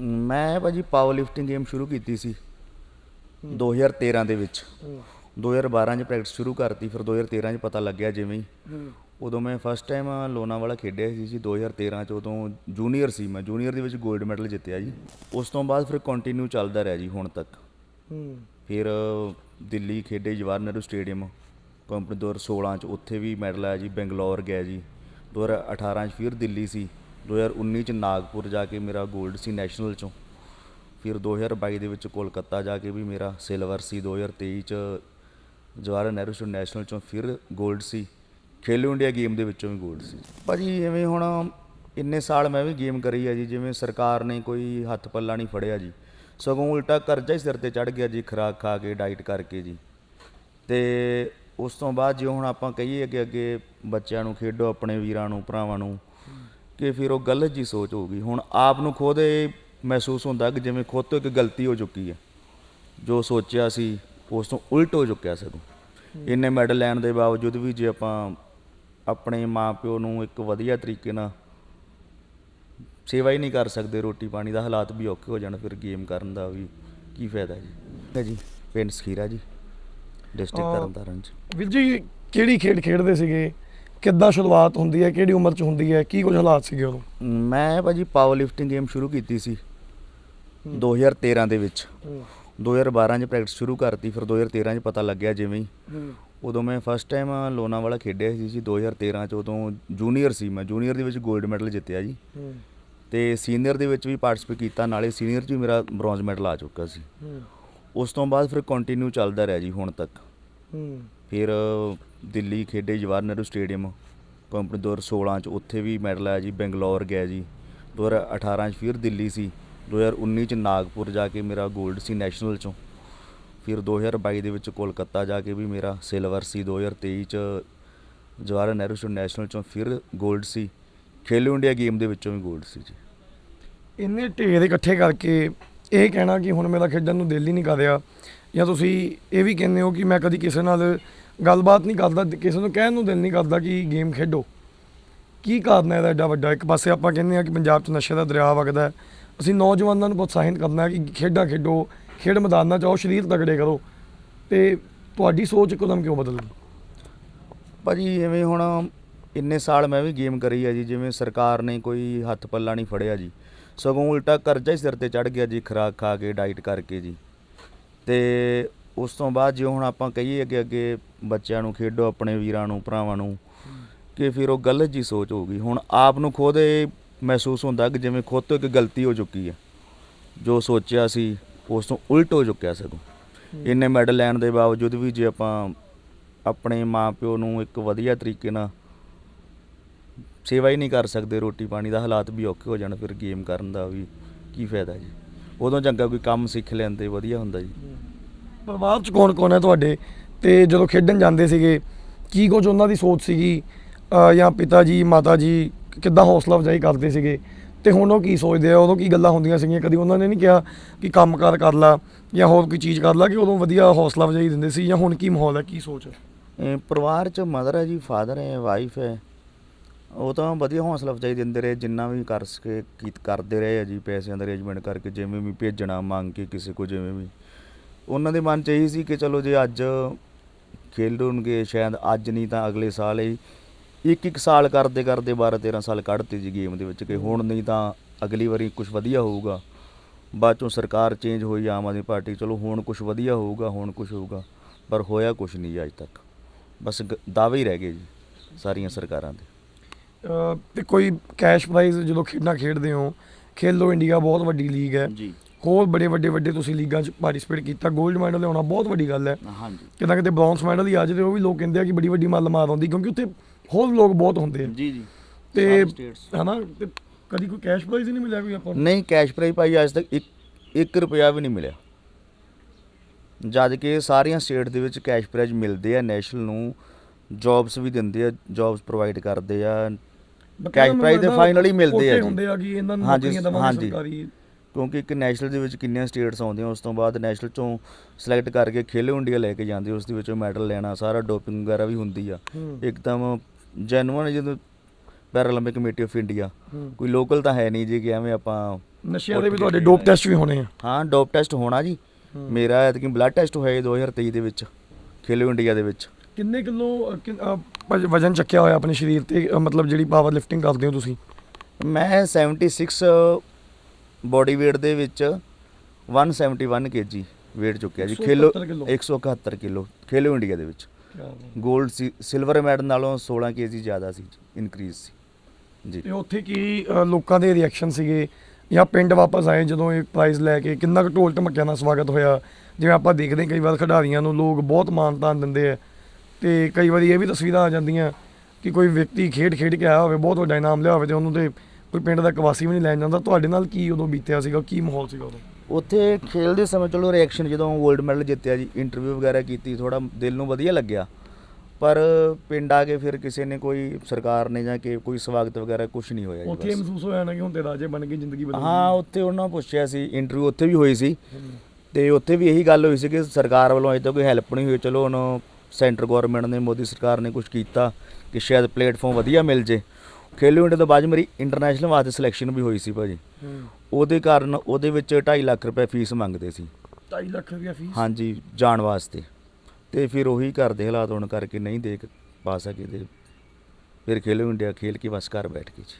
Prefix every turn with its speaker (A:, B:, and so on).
A: ਮੈਂ ਭਾਜੀ power lifting game ਸ਼ੁਰੂ ਕੀਤੀ ਸੀ। 2013 ਦੇ ਵਿੱਚ। 2012 ਚ ਪ੍ਰੈਕਟਿਸ ਸ਼ੁਰੂ ਕਰਤੀ, ਫਿਰ 2013 ਚ ਪਤਾ ਲੱਗਿਆ ਜਿਵੇਂ ਹੀ। ਉਦੋਂ ਮੈਂ ਫਸਟ ਟਾਈਮ ਲੋਨਾਵਾਲਾ ਖੇਡਿਆ ਸੀ ਜੀ 2013 ਚ, ਉਦੋਂ ਜੂਨੀਅਰ ਸੀ ਮੈਂ। ਜੂਨੀਅਰ ਦੇ ਵਿੱਚ 골ਡ ਮੈਡਲ ਜਿੱਤਿਆ ਜੀ। ਉਸ ਤੋਂ ਬਾਅਦ ਫਿਰ ਕੰਟੀਨਿਊ ਚੱਲਦਾ ਰਿਹਾ ਜੀ ਹੁਣ ਤੱਕ। ਫਿਰ ਦਿੱਲੀ ਖੇਡੇ ਜਵਾਹਰ ਨਹਿਰੂ ਸਟੇਡੀਅਮ। ਕੰਪਨੀ 2016 ਚ ਉੱਥੇ ਵੀ ਮੈਡਲ ਆਇਆ ਜੀ, ਬੰਗਲੌਰ ਗਿਆ ਜੀ। 2018 ਚ ਫਿਰ ਦਿੱਲੀ ਸੀ। 2019 ਚ ਨਾਗਪੁਰ ਜਾ ਕੇ ਮੇਰਾ 골ਡ ਸੀ ਨੈਸ਼ਨਲ ਚੋਂ। ਫਿਰ 2022 ਦੇ ਵਿੱਚ ਕੋਲਕਾਤਾ ਜਾ ਕੇ ਵੀ ਮੇਰਾ ਸਿਲਵਰ ਸੀ। 2023 ਚ ਜਵਾਹਰ ਨਹਿਰੂ ਸਟੇਟ ਨੈਸ਼ਨਲ ਚੋਂ ਫਿਰ 골ਡ ਸੀ। ਖੇਲੋ ਇੰਡੀਆ ਗੇਮ ਦੇ ਵਿੱਚੋਂ ਵੀ 골ਡ ਸੀ। ਭਾਜੀ ਐਵੇਂ ਹੁਣ ਇੰਨੇ ਸਾਲ ਮੈਂ ਵੀ ਗੇਮ ਕਰੀ ਆ ਜੀ, ਜਿਵੇਂ ਸਰਕਾਰ ਨੇ ਕੋਈ ਹੱਥ ਪੱਲਾ ਨਹੀਂ ਫੜਿਆ ਜੀ। ਸਗੋਂ ਉਲਟਾ ਕਰਜ਼ਾ ਹੀ ਸਿਰ ਤੇ ਚੜ ਗਿਆ ਜੀ, ਖਰਾਕ ਖਾ ਕੇ ਡਾਈਟ ਕਰਕੇ ਜੀ। ਤੇ ਉਸ ਤੋਂ ਬਾਅਦ ਜੇ ਹੁਣ ਆਪਾਂ ਕਹੀਏ ਕਿ ਅੱਗੇ ਬੱਚਿਆਂ ਨੂੰ ਖੇਡੋ, ਆਪਣੇ ਵੀਰਾਂ ਨੂੰ, ਭਰਾਵਾਂ ਨੂੰ ਕਿ ਫਿਰ ਉਹ ਗਲਤ ਜੀ ਸੋਚ ਹੋ ਗਈ ਹੁਣ ਆਪ ਨੂੰ ਖੁਦ ਇਹ ਮਹਿਸੂਸ ਹੁੰਦਾ ਕਿ ਜਿਵੇਂ ਖੁਦ ਤੋਂ ਇੱਕ ਗਲਤੀ ਹੋ ਚੁੱਕੀ ਹੈ। ਜੋ ਸੋਚਿਆ ਸੀ ਉਸ ਤੋਂ ਉਲਟ ਹੋ ਚੁੱਕਿਆ ਸਗੋਂ ਇੰਨੇ ਮੈਡਲ ਲੈਣ ਦੇ ਬਾਵਜੂਦ ਵੀ ਜੇ ਆਪਾਂ ਆਪਣੇ ਮਾਪਿਓ ਨੂੰ ਇੱਕ ਵਧੀਆ ਤਰੀਕੇ ਨਾਲ ਸੇਵਾ ਹੀ ਨਹੀਂ ਕਰ ਸਕਦੇ ਰੋਟੀ ਪਾਣੀ ਦਾ ਹਾਲਾਤ ਵੀ ਔਖੇ ਹੋ ਜਾਣ ਫਿਰ ਗੇਮ ਕਰਨ ਦਾ ਵੀ ਕੀ ਫਾਇਦਾ ਜੀ? ਹੈ ਜੀ। ਪਿੰਡ ਸਖੀਰਾ ਜੀ ਡਿਸਟ੍ਰਿਕਟ ਤਰਨਤਾਰਨ ਚ।
B: ਵੀਰ ਜੀ ਕਿਹੜੀ ਖੇਡ ਖੇਡਦੇ ਸੀਗੇ? ਕਿੱਦਾਂ ਸ਼ੁਰੂਆਤ ਹੁੰਦੀ ਹੈ, ਕਿਹੜੀ ਉਮਰ 'ਚ ਹੁੰਦੀ ਹੈ, ਕੀ ਕੁਝ ਹਾਲਾਤ ਸੀਗੇ ਉਦੋਂ?
A: ਮੈਂ ਭਾਜੀ ਪਾਵਰ ਲਿਫਟਿੰਗ ਗੇਮ ਸ਼ੁਰੂ ਕੀਤੀ ਸੀ 2013 ਦੇ ਵਿੱਚ। 2012 ਚ ਪ੍ਰੈਕਟਿਸ ਸ਼ੁਰੂ ਕਰਤੀ, ਫਿਰ 2013 ਚ ਪਤਾ ਲੱਗਿਆ ਜਿਵੇਂ ਹੀ। ਉਦੋਂ ਮੈਂ ਫਸਟ ਟਾਈਮ ਲੋਨਾਵਾਲਾ ਖੇਡਿਆ ਸੀ ਜੀ 2013 ਚ, ਉਦੋਂ ਜੂਨੀਅਰ ਸੀ ਮੈਂ। ਜੂਨੀਅਰ ਦੇ ਵਿੱਚ 골ਡ ਮੈਡਲ ਜਿੱਤਿਆ ਜੀ। ਤੇ ਸੀਨੀਅਰ ਦੇ ਵਿੱਚ ਵੀ ਪਾਰਟਿਸਿਪੇਟ ਕੀਤਾ, ਨਾਲੇ ਸੀਨੀਅਰ 'ਚ ਵੀ ਮੇਰਾ ਬ੍ਰੌਂਜ਼ ਮੈਡਲ ਆ ਚੁੱਕਾ ਸੀ। ਉਸ ਤੋਂ ਬਾਅਦ ਫਿਰ ਕੰਟੀਨਿਊ ਚੱਲਦਾ ਰਿਹਾ ਜੀ ਹੁਣ ਤੱਕ। ਫਿਰ ਦਿੱਲੀ ਖੇਡੇ ਜਵਾਹਰ ਨਹਿਰੂ ਸਟੇਡੀਅਮ ਕੰਪਨੀ 2016 ਚ ਉੱਥੇ ਵੀ ਮੈਡਲ ਆਇਆ ਜੀ, ਬੰਗਲੌਰ ਗਿਆ ਜੀ। 2018 ਚ ਫਿਰ ਦਿੱਲੀ ਸੀ 2019 ਚ ਨਾਗਪੁਰ ਜਾ ਕੇ ਮੇਰਾ 골ਡ ਸੀ ਨੈਸ਼ਨਲ ਚੋਂ। ਫਿਰ 2022 ਦੇ ਵਿੱਚ ਕੋਲਕਾਤਾ ਜਾ ਕੇ ਵੀ ਮੇਰਾ ਸਿਲਵਰ ਸੀ 2023 ਚ ਜਵਾਹਰ ਨਹਿਰੂ ਸਟੇਡੀਅਮ ਨੈਸ਼ਨਲ ਚੋਂ ਫਿਰ 골ਡ ਸੀ। ਖੇਲੋ ਇੰਡੀਆ ਗੇਮ ਦੇ ਵਿੱਚੋਂ ਵੀ 골ਡ ਸੀ ਜੀ।
B: ਇੰਨੇ ਢੇਰ ਇਕੱਠੇ ਕਰਕੇ ਇਹ ਕਹਿਣਾ ਕਿ ਹੁਣ ਮੇਰਾ ਖੇਡਣ ਨੂੰ ਦਿਲ ਹੀ ਨਹੀਂ ਕਰਿਆ ਜਾਂ ਤੁਸੀਂ ਇਹ ਵੀ ਕਹਿੰਦੇ ਹੋ ਕਿ ਮੈਂ ਕਦੀ ਕਿਸੇ ਨਾਲ ਗੱਲਬਾਤ ਨਹੀਂ ਕਰਦਾ, ਕਿਸੇ ਨੂੰ ਕਹਿਣ ਨੂੰ ਦਿਲ ਨਹੀਂ ਕਰਦਾ ਕਿ ਗੇਮ ਖੇਡੋ। ਕੀ ਕਾਰਨ ਹੈ ਇਹਦਾ ਐਡਾ ਵੱਡਾ? ਇੱਕ ਪਾਸੇ ਆਪਾਂ ਕਹਿੰਦੇ ਆ ਕਿ ਪੰਜਾਬ 'ਚ ਨਸ਼ੇ ਦਾ ਦਰਿਆ ਵਗਦਾ ਅਸੀਂ ਨੌਜਵਾਨਾਂ ਨੂੰ ਪ੍ਰੋਤਸਾਹਿਤ ਕਰਨਾ ਕਿ ਖੇਡਾਂ ਖੇਡੋ, ਖੇਡ ਮੈਦਾਨਾਂ 'ਚ ਆਓ, ਸਰੀਰ ਤਗੜੇ ਕਰੋ। ਤੇ ਤੁਹਾਡੀ ਸੋਚ ਇੱਕਦਮ ਕਿਉਂ ਬਦਲ ਗਈ
A: ਭਾਜੀ ਐਵੇਂ ਹੁਣ ਇੰਨੇ ਸਾਲ ਮੈਂ ਵੀ ਗੇਮ ਕਰੀ ਆ ਜੀ, ਜਿਵੇਂ ਸਰਕਾਰ ਨੇ ਕੋਈ ਹੱਥ ਪੱਲਾ ਨਹੀਂ ਫੜਿਆ ਜੀ। ਸਗੋਂ ਉਲਟਾ ਕਰਜ਼ਾ ਹੀ ਸਿਰ ਤੇ ਚੜ ਗਿਆ ਜੀ, ਖੁਰਾਕ ਖਾ ਕੇ ਡਾਈਟ ਕਰਕੇ ਜੀ। ਤੇ ਉਸ ਤੋਂ ਬਾਅਦ ਜੇ ਹੁਣ ਆਪਾਂ ਕਹੀਏ ਅੱਗੇ ਅੱਗੇ ਬੱਚਿਆਂ ਨੂੰ ਖੇਡੋ, ਆਪਣੇ ਵੀਰਾਂ ਨੂੰ, ਭਰਾਵਾਂ ਨੂੰ, ਕਿ ਫਿਰ ਉਹ ਗਲਤ ਜੀ ਸੋਚ ਹੋਊਗੀ। ਹੁਣ ਆਪ ਨੂੰ ਖੁਦ ਇਹ ਮਹਿਸੂਸ ਹੁੰਦਾ ਕਿ ਜਿਵੇਂ ਖੁਦ ਤੋਂ ਇੱਕ ਗਲਤੀ ਹੋ ਚੁੱਕੀ ਹੈ ਜੋ ਸੋਚਿਆ ਸੀ, ਉਸ ਤੋਂ ਉਲਟ ਹੋ ਚੁੱਕਿਆ ਸਗੋਂ। ਇੰਨੇ ਮੈਡਲ ਲੈਣ ਦੇ ਬਾਵਜੂਦ ਵੀ ਜੇ ਆਪਾਂ ਆਪਣੇ ਮਾਪਿਓ ਨੂੰ ਇੱਕ ਵਧੀਆ ਤਰੀਕੇ ਨਾਲ ਸੇਵਾ ਹੀ ਨਹੀਂ ਕਰ ਸਕਦੇ ਰੋਟੀ ਪਾਣੀ ਦਾ ਹਾਲਾਤ ਵੀ ਔਖੇ ਹੋ ਜਾਣ, ਫਿਰ ਗੇਮ ਕਰਨ ਦਾ ਵੀ ਕੀ ਫਾਇਦਾ ਜੀ? ਉਦੋਂ ਚੰਗਾ ਕੋਈ ਕੰਮ ਸਿੱਖ ਲੈਂਦੇ ਵਧੀਆ ਹੁੰਦਾ ਜੀ।
B: ਪਰਿਵਾਰ 'ਚ ਕੌਣ ਕੌਣ ਹੈ ਤੁਹਾਡੇ? ਤੇ ਜਦੋਂ ਖੇਡਣ ਜਾਂਦੇ ਸੀਗੇ ਕੀ ਕੁਝ ਉਹਨਾਂ ਦੀ ਸੋਚ ਸੀਗੀ? ਅਹ ਜਾਂ ਪਿਤਾ ਜੀ ਮਾਤਾ ਜੀ ਕਿੱਦਾਂ ਹੌਸਲਾ ਅਫਜ਼ਾਈ ਕਰਦੇ ਸੀਗੇ? ਤੇ ਹੁਣ ਉਹ ਕੀ ਸੋਚਦੇ ਆ? ਉਦੋਂ ਕੀ ਗੱਲਾਂ ਹੁੰਦੀਆਂ ਸੀਗੀਆਂ? ਕਦੀ ਉਹਨਾਂ ਨੇ ਨਹੀਂ ਕਿਹਾ ਕਿ ਕੰਮਕਾਰ ਕਰ ਲਾ ਜਾਂ ਹੋਰ ਕੋਈ ਚੀਜ਼ ਕਰ ਲਾ ਕਿ ਉਦੋਂ ਵਧੀਆ ਹੌਸਲਾ ਅਫਜ਼ਾਈ ਦਿੰਦੇ ਸੀ ਜਾਂ ਹੁਣ ਕੀ ਮਾਹੌਲ ਹੈ? ਕੀ ਸੋਚ ਹੈ?
A: ਪਰਿਵਾਰ ਚ ਮਦਰ ਹੈ ਜੀ ਫਾਦਰ ਹੈ ਵਾਈਫ ਹੈ। ਉਹ ਤਾਂ ਵਧੀਆ ਹੌਸਲਾ ਅਫਜ਼ਾਈ ਦਿੰਦੇ ਰਹੇ, ਜਿੰਨਾ ਵੀ ਕਰ ਸਕੇ ਕੀਤ ਕਰਦੇ ਰਹੇ ਆ ਜੀ, ਪੈਸਿਆਂ ਦਾ ਅਰੇਂਜਮੈਂਟ ਕਰਕੇ, ਜਿਵੇਂ ਵੀ ਭੇਜਣਾ, ਮੰਗ ਕੇ ਕਿਸੇ ਕੋ ਜਿਵੇਂ ਵੀ। ਉਹਨਾਂ ਦੇ ਮਨ ਚ ਇਹੀ ਸੀ ਕਿ ਚਲੋ ਜੇ ਅੱਜ ਖੇਲਣਗੇ ਸ਼ਾਇਦ ਅੱਜ ਨਹੀਂ ਤਾਂ ਅਗਲੇ ਸਾਲ ਹੀ ਇੱਕ ਇੱਕ ਸਾਲ ਕਰਦੇ ਕਰਦੇ 12 13 ਸਾਲ ਕੱਢਤੇ ਜੀ ਗੇਮ ਦੇ ਵਿੱਚ ਕਿ ਹੁਣ ਨਹੀਂ ਤਾਂ ਅਗਲੀ ਵਾਰੀ ਕੁਝ ਵਧੀਆ ਹੋਊਗਾ। ਬਾਅਦ ਚੋਂ ਸਰਕਾਰ ਚੇਂਜ ਹੋਈ, ਆਮ ਆਦਮੀ ਪਾਰਟੀ, ਚਲੋ ਹੁਣ ਕੁਝ ਵਧੀਆ ਹੋਊਗਾ, ਹੁਣ ਕੁਝ ਹੋਊਗਾ, ਪਰ ਹੋਇਆ ਕੁਝ ਨਹੀਂ ਜੀ ਅੱਜ ਤੱਕ। ਬਸ ਗ- ਦਾਅਵੇ ਹੀ ਰਹਿ ਗਏ ਜੀ ਸਾਰੀਆਂ ਸਰਕਾਰਾਂ ਦੇ।
B: ਤੇ ਕੋਈ ਕੈਸ਼ ਪ੍ਰਾਈਜ਼ ਜਦੋਂ ਖੇਡਾਂ ਖੇਡਦੇ ਹੋ ਖੇਲੋ ਇੰਡੀਆ ਬਹੁਤ ਵੱਡੀ ਲੀਗ ਹੈ।
A: ਜੀ।
B: ਹੋਰ ਬੜੇ ਵੱਡੇ ਵੱਡੇ ਤੁਸੀਂ ਲੀਗਾਂ 'ਚ ਪਾਰਟਿਸਿਪੇਟ ਕੀਤਾ 골ਡ ਮੈਡਲ ਲਿਆਉਣਾ ਬਹੁਤ ਵੱਡੀ ਗੱਲ ਹੈ।
A: ਹਾਂਜੀ।
B: ਕਿਤੇ ਕਿਤੇ ਬ੍ਰੌਂਜ਼ ਮੈਡਲ ਹੀ ਆ ਜਾਵੇ ਉਹ ਵੀ ਲੋਕ ਕਹਿੰਦੇ ਆ ਕਿ ਬੜੀ ਵੱਡੀ ਮੱਲ ਮਾਰ ਆਉਂਦੀ ਕਿਉਂਕਿ ਉੱਥੇ ਹੋਰ ਲੋਕ ਬਹੁਤ ਹੁੰਦੇ ਆ।
A: ਜੀ ਜੀ।
B: ਤੇ। ਹਨਾ ਤੇ ਕਦੀ ਕੋਈ ਕੈਸ਼ ਪ੍ਰਾਈਜ਼ ਨਹੀਂ ਮਿਲਿਆ ਕੋਈ ਆਪਾਂ
A: ਨਹੀਂ ਕੈਸ਼ ਪ੍ਰਾਈਜ਼ ਭਾਈ ਅੱਜ ਤੱਕ 1 1 ਰੁਪਿਆ ਵੀ ਨਹੀਂ ਮਿਲਿਆ। ਜਦ ਕਿ ਸਾਰੀਆਂ ਸਟੇਟ ਦੇ ਵਿੱਚ ਕੈਸ਼ ਪ੍ਰਾਈਜ਼ ਮਿਲਦੇ ਆ ਨੈਸ਼ਨਲ ਨੂੰ ਜੌਬਸ ਵੀ ਦਿੰਦੇ ਆ ਜੌਬਸ ਪ੍ਰੋਵਾਈਡ ਕਰਦੇ ਆ ਕੈਸ਼ ਪ੍ਰਾਈਜ਼ ਤੇ ਫਾਈਨਲੀ ਮਿਲਦੇ ਆ
B: ਹੁੰਦੇ ਆ ਕਿ ਇਹਨਾਂ ਨੂੰ ਨੌਕਰੀਆਂ ਦਵਾਂਗੇ। ਸਰਕਾਰੀ।
A: ਕਿਉਂਕਿ ਇੱਕ ਨੈਸ਼ਨਲ ਦੇ ਵਿੱਚ ਕਿੰਨੀਆਂ ਸਟੇਟਸ ਆਉਂਦੀਆਂ ਉਸ ਤੋਂ ਬਾਅਦ ਨੈਸ਼ਨਲ ਚੋਂ ਸਿਲੈਕਟ ਕਰਕੇ ਖੇਲੋ ਇੰਡੀਆ ਲੈ ਕੇ ਜਾਂਦੇ ਉਸ ਦੇ ਵਿੱਚੋਂ ਮੈਡਲ ਲੈਣਾ ਸਾਰਾ ਡੋਪਿੰਗ ਵਗੈਰਾ ਵੀ ਹੁੰਦੀ ਆ। ਇੱਕਦਮ ਜੈਨੂਅਨ ਜਦੋਂ ਪੈਰਾਲੰਪਿਕ ਕਮੇਟੀ ਆਫ ਇੰਡੀਆ। ਕੋਈ ਲੋਕਲ ਤਾਂ ਹੈ ਨਹੀਂ ਜੀ ਕਿ ਐਵੇਂ ਆਪਾਂ
B: ਨਸ਼ਿਆਂ ਦੇ ਵੀ ਤੁਹਾਡੇ ਡੋਪ ਟੈਸਟ ਵੀ ਹੋਣੇ ਆ।
A: ਹਾਂ ਡੋਪ ਟੈਸਟ ਹੋਣਾ ਜੀ। ਮੇਰਾ ਐਤਕੀ ਬਲੱਡ ਟੈਸਟ ਹੋਇਆ ਜੀ 2023 ਦੇ ਵਿੱਚ ਖੇਲੋ ਇੰਡੀਆ ਦੇ ਵਿੱਚ।
B: ਕਿੰਨੇ ਕਿਲੋ ਵਜਨ ਚੱਕਿਆ ਹੋਇਆ ਆਪਣੇ ਸਰੀਰ ਤੇ? ਮਤਲਬ ਜਿਹੜੀ ਪਾਵਰ ਲਿਫਟਿੰਗ ਕਰਦੇ ਹੋ ਤੁਸੀਂ?
A: ਮੈਂ 76 ਬੋਡੀ weight ਦੇ ਵਿੱਚ 171 kg weight ਚੁੱਕਿਆ ਜੀ। Khelo
B: 171 kilo.
A: 171 kilo. Khelo India ਦੇ ਵਿੱਚ। 골ਡ ਸੀ ਸਿਲਵਰ ਮੈਡਲ ਨਾਲੋਂ 16 kg ਜ਼ਿਆਦਾ ਸੀ ਇਨਕਰੀਜ਼ ਸੀ। ਜੀ।
B: ਤੇ ਉੱਥੇ ਕੀ ਲੋਕਾਂ ਦੇ ਰਿਐਕਸ਼ਨ ਸੀਗੇ? ਜਾਂ ਪਿੰਡ ਵਾਪਸ ਆਏ ਜਦੋਂ ਇਹ ਪ੍ਰਾਈਜ਼ ਲੈ ਕੇ? ਕਿੰਨਾ ਕੁ ਢੋਲ ਢਮਕਿਆਂ ਨਾਲ ਸਵਾਗਤ ਹੋਇਆ? ਜਿਵੇਂ ਆਪਾਂ ਦੇਖਦੇ ਕਈ ਵਾਰ ਖਿਡਾਰੀਆਂ ਨੂੰ ਲੋਕ ਬਹੁਤ ਮਾਣ ਤਾਣ ਦਿੰਦੇ ਆ। ਤੇ ਕਈ ਵਾਰੀ ਇਹ ਵੀ ਤਸਵੀਰਾਂ ਆ ਜਾਂਦੀਆਂ ਕਿ ਕੋਈ ਵਿਅਕਤੀ ਖੇਡ ਖੇਡ ਕੇ ਆਇਆ ਹੋਵੇ ਬਹੁਤ ਵੱਡਾ ਇਨਾਮ ਲਿਆ ਹੋਵੇ ਤੇ ਉਹਨੂੰ ਤੇ ਕੋਈ ਪਿੰਡ ਦਾ ਕਵਾਸੀ ਵੀ ਨਹੀਂ ਲੈਣ ਜਾਂਦਾ। ਤੁਹਾਡੇ ਨਾਲ ਕੀ ਉਦੋਂ ਬੀਤਿਆ ਸੀਗਾ? ਕੀ ਮਾਹੌਲ ਸੀਗਾ ਉਦੋਂ?
A: ਉੱਥੇ ਖੇਲਦੇ ਸਮੇਂ ਚਲੋ ਰਿਐਕਸ਼ਨ ਜਦੋਂ 골ਡ ਮੈਡਲ ਜਿੱਤਿਆ ਜੀ ਇੰਟਰਵਿਊ ਵਗੈਰਾ ਕੀਤੀ ਥੋੜਾ ਦਿਲ ਨੂੰ ਵਧੀਆ ਲੱਗਿਆ। ਪਰ ਪਿੰਡ ਆ ਕੇ ਫਿਰ ਕਿਸੇ ਨੇ ਕੋਈ ਸਰਕਾਰ ਨੇ ਜਾਂ ਕਿ ਕੋਈ ਸਵਾਗਤ ਵਗੈਰਾ ਕੁਝ ਨਹੀਂ ਹੋਇਆ ਜੀ
B: ਉੱਥੇ ਇਹ। ਮਹਿਸੂਸ ਹੋਇਆ ਨਾ ਕਿ ਹੁਣ ਤੇ ਰਾਜੇ ਬਣ ਕੇ ਜ਼ਿੰਦਗੀ ਬਦਲ
A: ਹਾਂ ਉੱਥੇ ਉਹਨਾਂ ਪੁੱਛਿਆ ਸੀ ਇੰਟਰਵਿਊ ਉੱਥੇ ਵੀ ਹੋਈ ਸੀ। ਤੇ ਉੱਥੇ ਵੀ ਇਹੀ ਗੱਲ ਹੋਈ ਸੀ ਕਿ ਸਰਕਾਰ ਵੱਲੋਂ ਅਜੇ ਤੱਕ ਕੋਈ ਹੈਲਪ ਨਹੀਂ ਹੋਈ। ਚਲੋ ਹੁਣ ਸੈਂਟਰ ਗਵਰਨਮੈਂਟ ਨੇ ਮੋਦੀ ਸਰਕਾਰ ਨੇ ਕੁਝ ਕੀਤਾ ਕਿ ਸ਼ਾਇਦ ਪਲੇਟਫਾਰਮ ਵਧੀਆ ਮਿਲ ਜੇ। ਖੇਲੋ ਇੰਡੀਆ ਤੋਂ ਬਾਅਦ ਮੇਰੀ ਇੰਟਰਨੈਸ਼ਨਲ ਵਾਸਤੇ ਸਿਲੈਕਸ਼ਨ ਵੀ ਹੋਈ ਸੀ ਭਾਜੀ। ਉਹਦੇ ਕਾਰਨ ਉਹਦੇ ਵਿੱਚ 2.5 ਲੱਖ ਰੁਪਏ ਫੀਸ ਮੰਗਦੇ ਸੀ।
B: 2.5 ਲੱਖ ਰੁਪਇਆ ਫੀਸ
A: ਹਾਂਜੀ ਜਾਣ ਵਾਸਤੇ। ਤੇ ਫਿਰ ਉਹੀ ਘਰ ਦੇ ਹਾਲਾਤ ਹੋਣ ਕਰਕੇ ਨਹੀਂ ਦੇਖ ਪਾ ਸਕੇ ਤੇ ਫਿਰ ਖੇਲੋ ਇੰਡੀਆ ਖੇਲ ਕੇ ਬਸ ਘਰ ਬੈਠ ਗਏ ਜੀ।